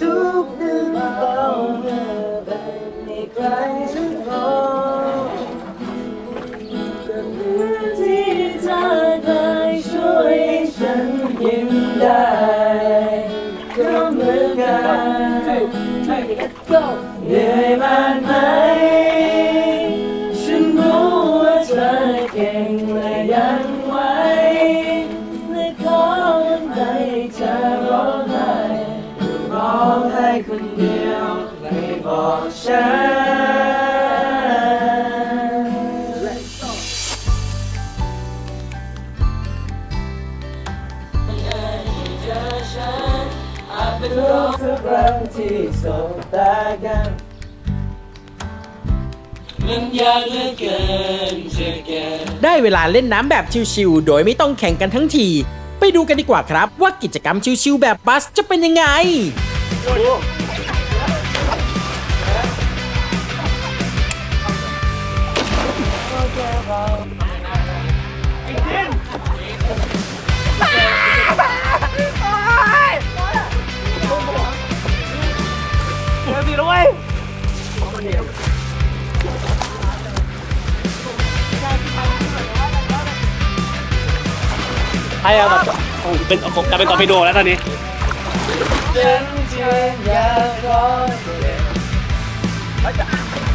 ทุกข์หรือเบาเมื่อเป็นในใครสักคนก็มือที่เธอเคยช่วยฉันยิ้มได้ก็เหมือนกันเหนื่อยมากไหมฉันรู้ว่าเธอเก่งและยังไหวและขอวันใดเธอร้องไห้ องไห้คนเดียวไม่บอกฉันเจอฉันอาจเป็นโรคทุกครั้งที่สบตากัน มันยากเหลือเกินจะแก้ได้เวลาเล่นน้ำแบบชิวๆ โดยไม่ต้องแข่งกันทั้งที ไปดูกันดีกว่าครับว่ากิจกรรมชิวๆแบบบัสจะเป็นยังไง ให้เอาแบบเป็นกลายเป็นตอร์ปิโดแล้วตอนนี้ ฉันจะอยากร้องเพลงเนี่